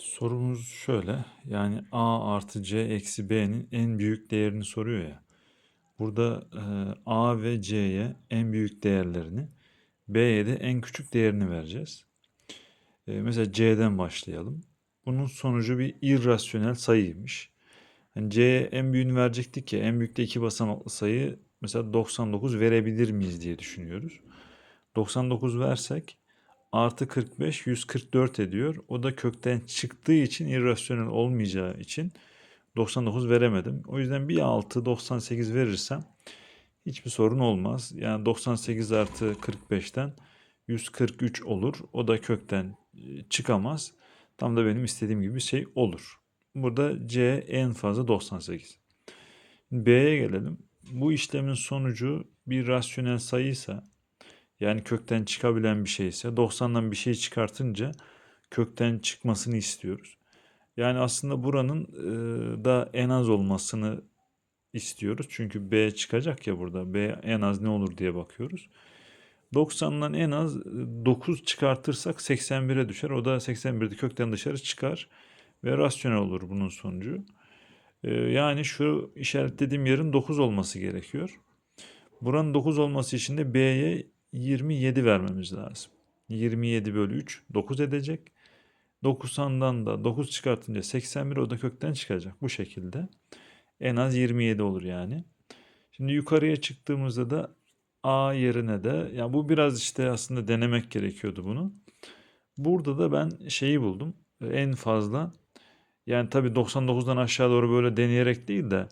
Sorumuz şöyle. Yani a artı c eksi b'nin en büyük değerini soruyor ya. Burada e, a ve c'ye en büyük değerlerini, b'ye de en küçük değerini vereceğiz. E, mesela c'den başlayalım. Bunun sonucu bir irrasyonel sayıymış. Hani c'ye en büyüğünü verecektik ya. En büyükte iki basamaklı sayı mesela 99 verebilir miyiz diye düşünüyoruz. 99 versek artı 45 144 ediyor. O da kökten çıktığı için irrasyonel olmayacağı için 99 veremedim. O yüzden bir 6 98 verirsem hiçbir sorun olmaz. Yani 98 artı 45'ten 143 olur. O da kökten e, çıkamaz. Tam da benim istediğim gibi şey olur. Burada C en fazla 98. B'ye gelelim. Bu işlemin sonucu bir rasyonel sayıysa yani kökten çıkabilen bir şeyse 90'dan bir şey çıkartınca kökten çıkmasını istiyoruz. Yani aslında buranın e, da en az olmasını istiyoruz. Çünkü B çıkacak ya burada. B en az ne olur diye bakıyoruz. 90'dan en az 9 çıkartırsak 81'e düşer. O da 81'de kökten dışarı çıkar ve rasyonel olur bunun sonucu. E, yani şu işaretlediğim yerin 9 olması gerekiyor. Buranın 9 olması için de B'ye 27 vermemiz lazım. 27 bölü 3 9 edecek. 90'dan da 9 çıkartınca 81 o da kökten çıkacak. Bu şekilde. En az 27 olur yani. Şimdi yukarıya çıktığımızda da A yerine de ya bu biraz işte aslında denemek gerekiyordu bunu. Burada da ben şeyi buldum. En fazla yani tabii 99'dan aşağı doğru böyle deneyerek değil de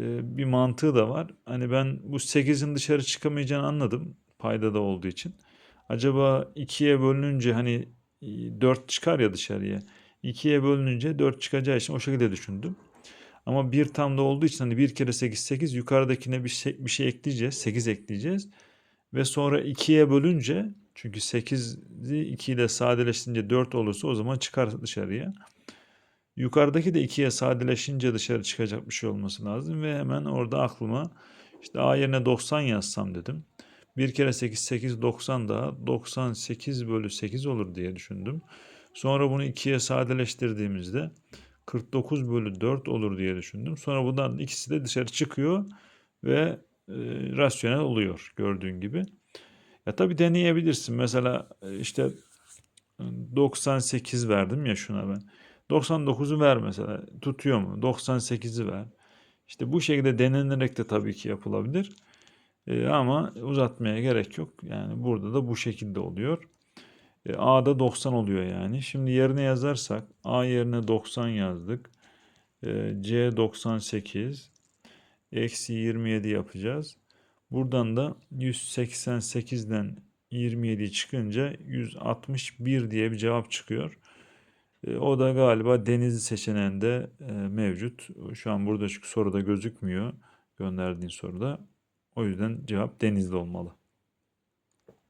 e, bir mantığı da var. Hani ben bu 8'in dışarı çıkamayacağını anladım paydada olduğu için. Acaba 2'ye bölününce hani 4 çıkar ya dışarıya. 2'ye bölününce 4 çıkacağı için o şekilde düşündüm. Ama bir tam da olduğu için hani bir kere 8 8 yukarıdakine bir şey, bir şey ekleyeceğiz. 8 ekleyeceğiz. Ve sonra 2'ye bölünce çünkü 8'i 2 ile sadeleştirince 4 olursa o zaman çıkar dışarıya. Yukarıdaki de 2'ye sadeleşince dışarı çıkacak bir şey olması lazım. Ve hemen orada aklıma işte A yerine 90 yazsam dedim. 1 kere 8 8 90 daha 98 bölü 8 olur diye düşündüm. Sonra bunu 2'ye sadeleştirdiğimizde 49 bölü 4 olur diye düşündüm. Sonra bundan ikisi de dışarı çıkıyor ve e, rasyonel oluyor gördüğün gibi. Ya tabii deneyebilirsin. Mesela e, işte 98 verdim ya şuna ben. 99'u ver mesela. Tutuyor mu? 98'i ver. İşte bu şekilde denenerek de tabii ki yapılabilir. E, ama uzatmaya gerek yok. Yani burada da bu şekilde oluyor. E, A'da 90 oluyor yani. Şimdi yerine yazarsak A yerine 90 yazdık. E, C 98 eksi 27 yapacağız. Buradan da 188'den 27 çıkınca 161 diye bir cevap çıkıyor. E, o da galiba Denizli seçeneğinde e, mevcut. Şu an burada çünkü soruda gözükmüyor gönderdiğin soruda. O yüzden cevap Denizli olmalı.